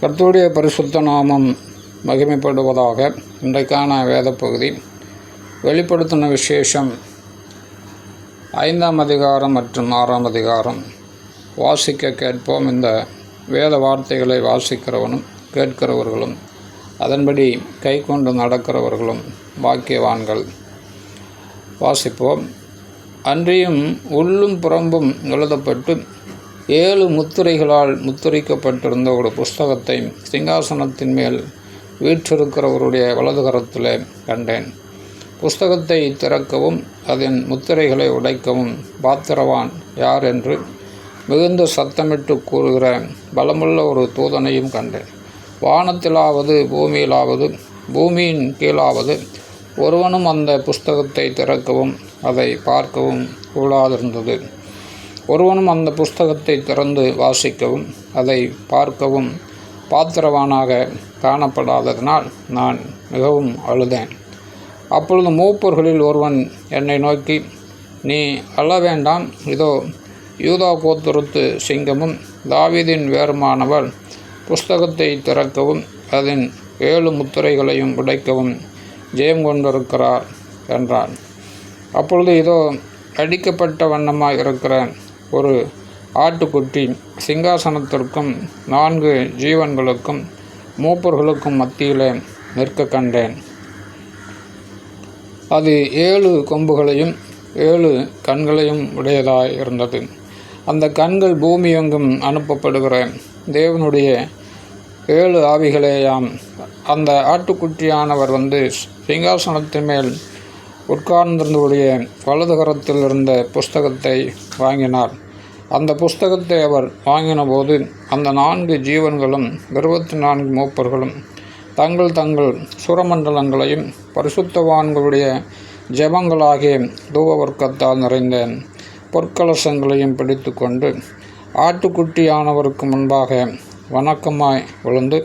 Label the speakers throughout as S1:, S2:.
S1: கர்த்தருடைய பரிசுத்த நாமம் மகிமைப்படுவதாக இன்றைக்கான வேத பகுதி வெளிப்படுத்தின விசேஷம் ஐந்தாம் அதிகாரம் மற்றும் ஆறாம் அதிகாரம். வாசிக்க கேட்போம். இந்த வேத வார்த்தைகளை வாசிக்கிறவனும் கேட்கிறவர்களும் அதன்படி கை கொண்டு நடக்கிறவர்களும் பாக்கியவான்கள். வாசிப்போம். அன்றியும் உள்ளும் புறம்பும் எழுதப்பட்டு ஏழு முத்திரைகளால் முத்திரிக்கப்பட்டிருந்த ஒரு புஸ்தகத்தை சிங்காசனத்தின் மேல் வீற்றிருக்கிறவருடைய வலதுகரத்தில் கண்டேன். புஸ்தகத்தை திறக்கவும் அதன் முத்திரைகளை உடைக்கவும் பாத்திரவான் யார் என்று மிகுந்த சத்தமிட்டு கூறுகிற பலமுள்ள ஒரு தூதனையும் கண்டேன். வானத்திலாவது பூமியிலாவது பூமியின் கீழாவது ஒருவனும் அந்த புஸ்தகத்தை திறக்கவும் அதை பார்க்கவும் கூடாதிருந்தது. ஒருவனும் அந்த புஸ்தகத்தை திறந்து வாசிக்கவும் அதை பார்க்கவும் பாத்திரவானாக காணப்படாததினால் நான் மிகவும் அழுதேன். அப்பொழுது மூப்பர்களில் ஒருவன் என்னை நோக்கி நீ அழ வேண்டாம். இதோ யூதா கோத்துருத்து சிங்கமும் தாவிதின் வேறுமானவர் புஸ்தகத்தை திறக்கவும் அதன் ஏழு முத்திரைகளையும் உடைக்கவும் ஜெயம் கொண்டிருக்கிறார் என்றான். அப்பொழுது இதோ அடிக்கப்பட்ட வண்ணமாக இருக்கிற ஒரு ஆட்டுக்குட்டி சிங்காசனத்திற்கும் நான்கு ஜீவன்களுக்கும் மூப்பர்களுக்கும் மத்தியிலே நிற்க கண்டேன். அது ஏழு கொம்புகளையும் ஏழு கண்களையும் உடையதாய் இருந்தது. அந்த கண்கள் பூமி எங்கும் அனுப்பப்படுகிற தேவனுடைய ஏழு ஆவிகளேயாம் அந்த ஆட்டுக்குட்டியானவர் வந்து சிங்காசனத்தின் மேல் உட்கார்ந்திருந்தவுடைய வலதுகரத்தில் இருந்த புஸ்தகத்தை வாங்கினார். அந்த புஸ்தகத்தை அவர் வாங்கினபோது அந்த நான்கு ஜீவன்களும் இருபத்தி நான்கு மூப்பர்களும் தங்கள் தங்கள் சுரமண்டலங்களையும் பரிசுத்தவான்களுடைய ஜெபங்களாகிய தூவவர்க்கத்தால் நிறைந்த பொற்கலசங்களையும் பிடித்து கொண்டு ஆட்டுக்குட்டியானவருக்கு முன்பாக வணக்கமாய் விழுந்து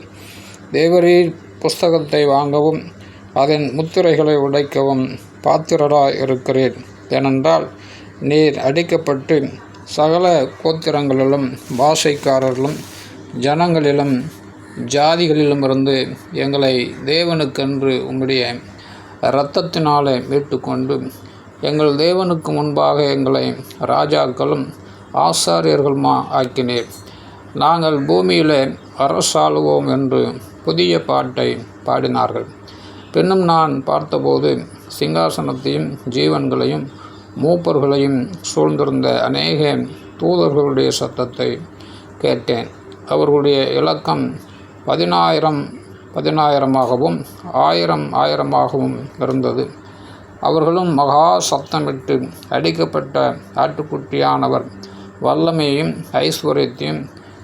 S1: தேவரீர் புஸ்தகத்தை வாங்கவும் அதன் முத்திரைகளை உடைக்கவும் பாத்திரராய் இருக்கிறீர். ஏனென்றால் நீர் அடிக்கப்பட்டு சகல கோத்திரங்களிலும் பாஷைக்காரர்களும் ஜனங்களிலும் ஜாதிகளிலும் இருந்து எங்களை தேவனுக்கென்று உம்முடைய இரத்தத்தினாலே மீட்டுக்கொண்டு எங்கள் தேவனுக்கு முன்பாக எங்களை ராஜாக்களும் ஆசாரியர்களுமா ஆக்கினீர். நாங்கள் பூமியிலே அரசாளுவோம் என்று புதிய பாட்டை பாடினார்கள். பின்னும் நான் பார்த்தபோது சிங்காசனத்தையும் ஜீவன்களையும் மூப்பர்களையும் சூழ்ந்திருந்த அநேக தூதர்களுடைய சத்தத்தை கேட்டேன். அவர்களுடைய இலக்கம் பதினாயிரம் பதினாயிரமாகவும் ஆயிரம் ஆயிரமாகவும் இருந்தது. அவர்களும் மகா சத்தமிட்டு அடிக்கப்பட்ட ஆட்டுக்குட்டியானவர். வல்லமையும் ஐஸ்வர்யத்தையும்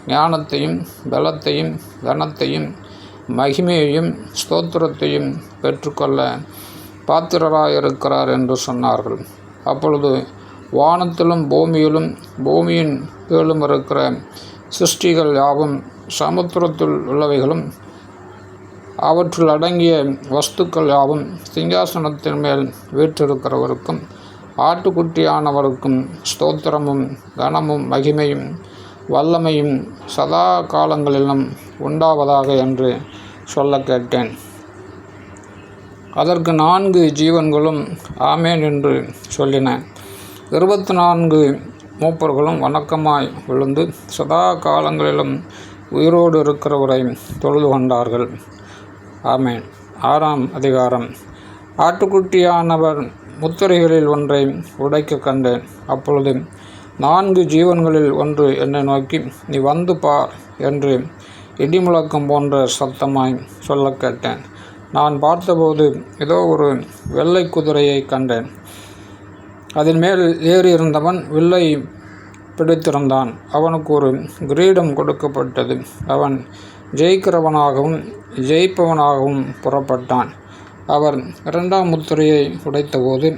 S1: ஞானத்தையும் பலத்தையும் கனத்தையும் மகிமையையும் ஸ்தோத்திரத்தையும் பெற்றுக்கொள்ள பாத்திரராயிருக்கிறார் என்று சொன்னார்கள். அப்பொழுது வானத்திலும் பூமியிலும் பூமியின் கீழும் இருக்கிற சிருஷ்டிகள் யாவும் சமுத்திரத்தில் உள்ளவைகளும் அவற்றில் அடங்கிய வஸ்துக்கள் யாவும் சிங்காசனத்தின் மேல் வீற்றிருக்கிறவருக்கும் ஆட்டுக்குட்டியானவருக்கும் ஸ்தோத்திரமும் கனமும் மகிமையும் வல்லமையும் சதா காலங்களிலும் உண்டாவதாக என்று சொல்ல கேட்டேன். அதற்கு நான்கு ஜீவன்களும் ஆமேன் என்று சொல்லின. இருபத்தி நான்கு மூப்பர்களும் வணக்கமாய் விழுந்து சதா காலங்களிலும் உயிரோடு இருக்கிறவரை தொழுது கொண்டார்கள். ஆமேன். ஆறாம் அதிகாரம். ஆட்டுக்குட்டியானவர் முத்திரைகளில் ஒன்றை உடைக்க கண்டேன். அப்பொழுது நான்கு ஜீவன்களில் ஒன்று என்னை நோக்கி நீ வந்து பார் என்று இடிமுழக்கம் போன்ற சத்தமாய் சொல்ல கேட்டேன். நான் பார்த்தபோது ஏதோ ஒரு வெள்ளை குதிரையை கண்டேன். அதன் மேல் ஏறியிருந்தவன் வில்லை பிடித்திருந்தான். அவனுக்கு ஒரு கிரீடம் கொடுக்கப்பட்டது. அவன் ஜெயிக்கிறவனாகவும் ஜெயிப்பவனாகவும் புறப்பட்டான். அவர் இரண்டாம் முத்திரையை உடைத்தபோது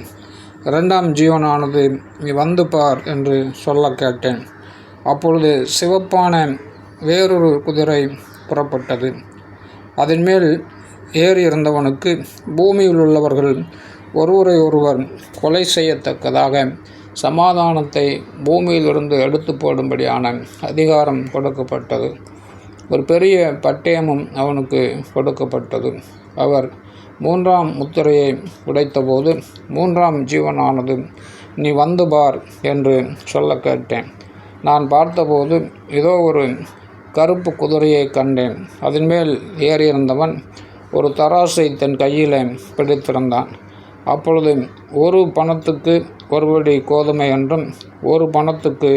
S1: இரண்டாம் ஜீவனானது நீ வந்து பார் என்று சொல்ல கேட்டேன். அப்பொழுது சிவப்பான வேறொரு குதிரை புறப்பட்டது. அதன் மேல் ஏறி இருந்தவனுக்கு பூமியில் உள்ளவர்கள் ஒருவரை ஒருவர் கொலை செய்யத்தக்கதாக சமாதானத்தை பூமியிலிருந்து எடுத்து போடும்படியான அதிகாரம் கொடுக்கப்பட்டது. ஒரு பெரிய பட்டயமும் அவனுக்கு கொடுக்கப்பட்டது. அவர் மூன்றாம் முத்திரையை உடைத்தபோது மூன்றாம் ஜீவனானது நீ வந்து பார் என்று சொல்ல கேட்டேன். நான் பார்த்தபோது இதோ ஒரு கருப்பு குதிரையை கண்டேன். அதன் மேல் ஏறியிருந்தவன் ஒரு தராசை தன் கையில் பிடித்திருந்தான். அப்பொழுது ஒரு பணத்துக்கு ஒருபடி கோதுமை என்றும் ஒரு பணத்துக்கு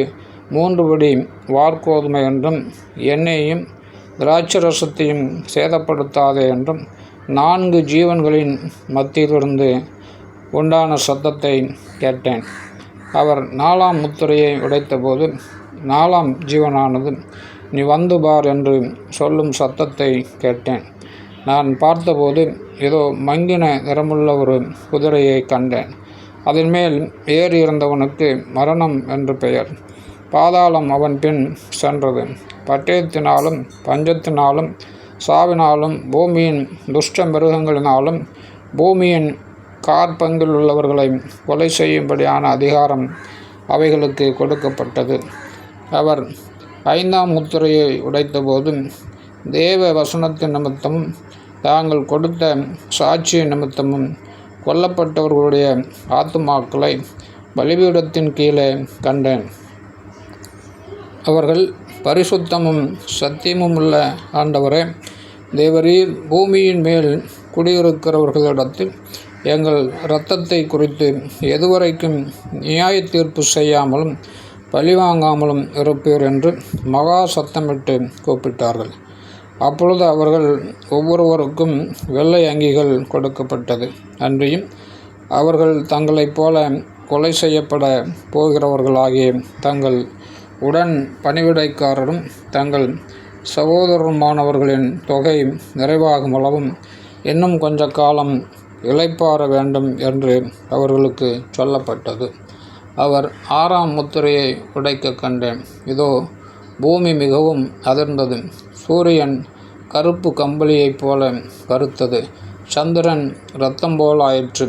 S1: மூன்று படி வார்கோதுமை என்றும் எண்ணெயையும் திராட்சரசத்தையும் சேதப்படுத்தாதே என்றும் நான்கு ஜீவன்களின் மத்தியிலிருந்து உண்டான சத்தத்தை கேட்டேன். அவர் நாலாம் முத்திரையை உடைத்தபோது நாலாம் ஜீவனானது நீ வந்து பார் என்று சொல்லும் சத்தத்தை கேட்டேன். நான் பார்த்தபோது ஏதோ மங்கின நிறமுள்ள ஒரு குதிரையை கண்டேன். அதன் மேல் ஏறி இருந்தவனுக்கு மரணம் என்று பெயர். பாதாளம் அவன் பின் சென்றது. பட்டயத்தினாலும் பஞ்சத்தினாலும் சாவினாலும் பூமியின் துஷ்ட மிருகங்களினாலும் பூமியின் கார்பங்கில் உள்ளவர்களை கொலை செய்யும்படியான அதிகாரம் அவைகளுக்கு கொடுக்கப்பட்டது. அவர் ஐந்தாம் முத்திரையை உடைத்தபோது தேவ வசனத்தின் நிமித்தமும் தாங்கள் கொடுத்த சாட்சிய நிமித்தமும் கொல்லப்பட்டவர்களுடைய ஆத்துமாக்களை பலிபீடத்தின் கீழே கண்டேன். அவர்கள் பரிசுத்தமும் சத்தியமும் உள்ள ஆண்டவரே தேவரீர் பூமியின் மேல் குடியிருக்கிறவர்களிடத்தில் எங்கள் இரத்தத்தை குறித்து எதுவரைக்கும் நியாய தீர்ப்பு செய்யாமலும் பழிவாங்காமலும் இருப்பீர் என்று மகா சத்தமிட்டு கூப்பிட்டார்கள். அப்பொழுது அவர்கள் ஒவ்வொருவருக்கும் வெள்ளை அங்கிகள் கொடுக்கப்பட்டது. அன்றியும் அவர்கள் தங்களைப் போல கொலை செய்யப்பட போகிறவர்களாகிய தங்கள் உடன் பணிவிடைக்காரரும் தங்கள் சகோதரருமானவர்களின் தொகை நிறைவாகும் அளவும் இன்னும் கொஞ்ச காலம் இளைப்பாற வேண்டும் என்று அவர்களுக்கு சொல்லப்பட்டது. அவர் ஆறாம் முத்திரையை உடைக்க கண்டேன். இதோ பூமி மிகவும் அதிர்ந்தது சூரியன் கருப்பு கம்பளியைப் போல கருத்தது. சந்திரன் இரத்தம் போலாயிற்று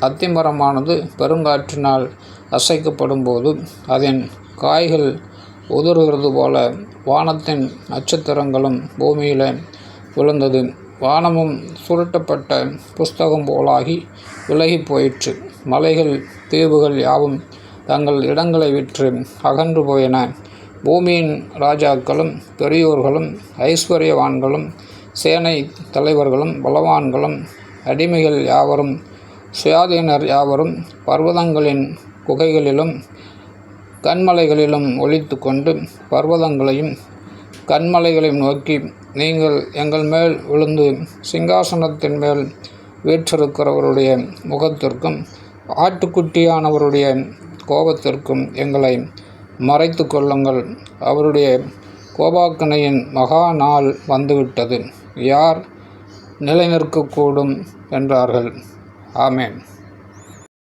S1: அத்திமரமானது பெருங்காற்றினால் அசைக்கப்படும் போது அதன் காய்கள் உதறுகிறது போல வானத்தின் நட்சத்திரங்களும் பூமியில் விழுந்தது. வானமும் சுருட்டப்பட்ட புஸ்தகம் போலாகி விலகி போயிற்று. மலைகள் தீவுகள் யாவும் தங்கள் இடங்களை விற்று அகன்று போயின. பூமியின் ராஜாக்களும் பெரியோர்களும் ஐஸ்வர்யவான்களும் சேனை தலைவர்களும் பலவான்களும் அடிமைகள் யாவரும் சுயாதீனர் யாவரும் பர்வதங்களின் குகைகளிலும் கண்மலைகளிலும் ஒழித்து கொண்டு பர்வதங்களையும் கண்மலைகளையும் நோக்கி நீங்கள் எங்கள் மேல் விழுந்து சிங்காசனத்தின் மேல் வீற்றிருக்கிறவருடைய முகத்திற்கும் ஆட்டுக்குட்டியானவருடைய கோபத்திற்கும் எங்களை மறைத்து கொள்ளுங்கள். அவருடைய கோபாக்கனையின் மகா நாள் வந்துவிட்டது. யார் நிலைநிற்கக்கூடும் என்றார்கள். ஆமேன்.